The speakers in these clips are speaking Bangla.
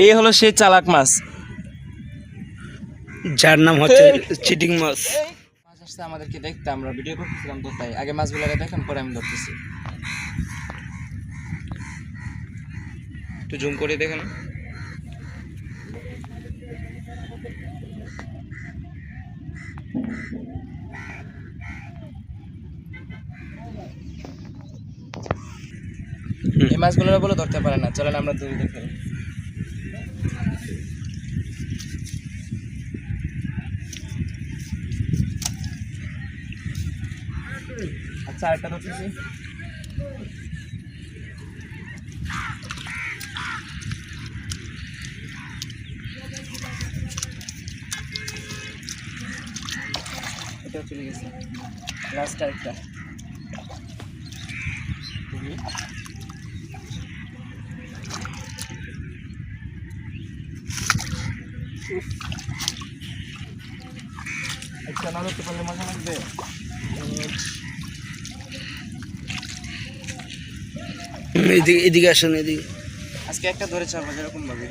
এই হলো সেই চালাক মাছ। যার নাম হচ্ছে চিটিং মাছ। মাছ আসছে আমাদেরকে দেখতে আমরা ভিডিও করতেছিলাম তো তাই আগে মাছগুলোকে দেখেন পরে আমি ধরতেছি। একটু জুম করে দেখেন। এই মাছগুলোর বলে ধরতে পারে না চলেন আমরা ধরে দেখে আচ্ছা আরেকটা ধরতেছি এটাও চলে গেছে। লাস্ট আরেকটা। একটা না ধরতে পারলে মজা লাগবে। এদিকে এদিকে আসেন এদিকে। আজকে একটা ধরেছে আমরা যেরকম ভাবে।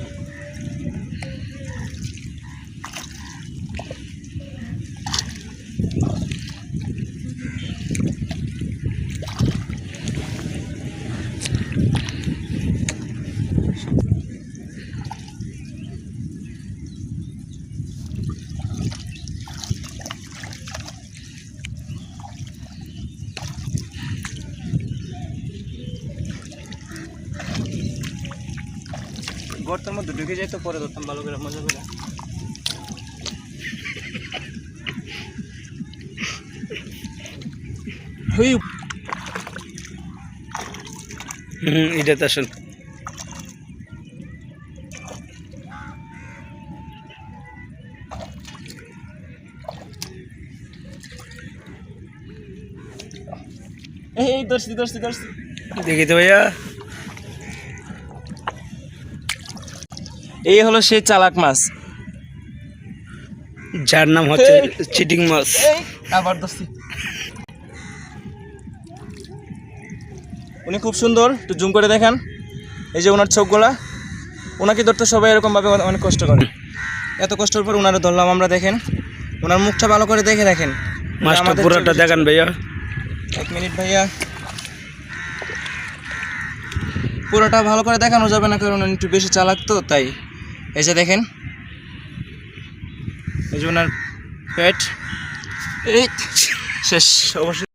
গর্তের মধ্যে ঢুকে যেত পরে ধরতাম ভালো করে মজা করে। হুম এটাতে আসেন এই ধরছি ধরছি ধরছি। দেখি তো ভাইয়া। এই হলো সেই চালাক মাছ। যার নাম হচ্ছে চিটিং মাছ। এই আবার উনি খুব সুন্দর একটু জুম করে দেখেন। এই যে ওনার চোখগুলা ওনাকে ধরতে সবাই এরকমভাবে অনেক কষ্ট করে। এত কষ্টের পর ওনারা ধরলাম আমরা দেখেন। ওনার মুখটা ভালো করে দেখে দেখেন। মাছটা পুরোটা দেখান ভাইয়া। এক মিনিট ভাইয়া। পুরোটা ভালো করে দেখানো যাবে না কারণ উনি একটু বেশি চালাক তো তাই। এই যে দেখেন। এই যে ওনার পেট। এই শেষ অবশ্যই।